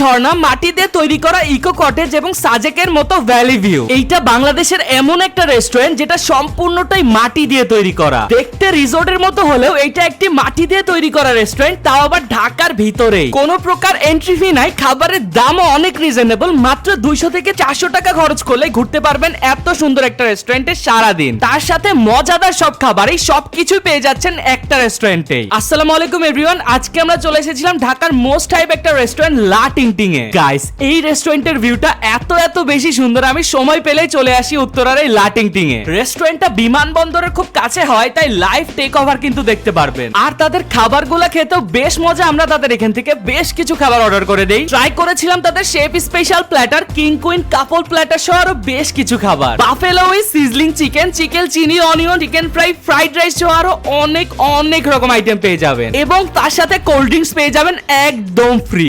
ঝর্ণা মাটি দিয়ে তৈরি করা ইকো কটেজ এবং সাজেকের মতো ভ্যালি ভিউ এইটা বাংলাদেশের এমন একটা রেস্টুরেন্ট যেটা সম্পূর্ণটাই মাটি দিয়ে তৈরি করা। দেখতে রিসোর্টের মতো হলেও এইটা একটি মাটি দিয়ে তৈরি করা রেস্টুরেন্ট তাও আবার ঢাকার ভিতরেই। কোনো প্রকার এন্ট্রি ফি নাই, খাবারের দামও অনেক রিজনেবল মাত্র দুইশো থেকে চারশো টাকা খরচ করলে ঘুরতে পারবেন এত সুন্দর একটা রেস্টুরেন্টে সারাদিন। তার সাথে মজাদার সব খাবারই সবকিছুই পেয়ে যাচ্ছেন একটা রেস্টুরেন্টে আসসালামু আলাইকুম এভরিওয়ান আজকে আমরা চলে এসেছিলাম ঢাকার মোস্ট টাইপ একটা রেস্টুরেন্ট লা টিংটিং এ গাইস এই রেস্টুরেন্টের ভিউটা এত এত বেশি সুন্দর, আমি সময় পেলেই চলে আসি উত্তরার এই লা টিংটিং এ রেস্টুরেন্টটা বিমানবন্দরের খুব কাছে হয়, তাই লাইভ টেক ওভার কিন্তু দেখতে পারবেন। আর তাদের খাবারগুলো খেতেও বেশ মজা আমরা তাদের এখান থেকে বেশ কিছু খাবার অর্ডার করে দেই। ট্রাই করেছিলাম তাদের chef special platter king queen couple platter সহ আরও বেশ কিছু খাবার। Buffalo with sizzling chicken chicken চিনি onion chicken fry fried rice সহ আরও অনেক অনেক রকম আইটেম পেয়ে যাবেন। এবং তার সাথে কোল্ড ড্রিঙ্কস পেয়ে যাবেন একদম ফ্রি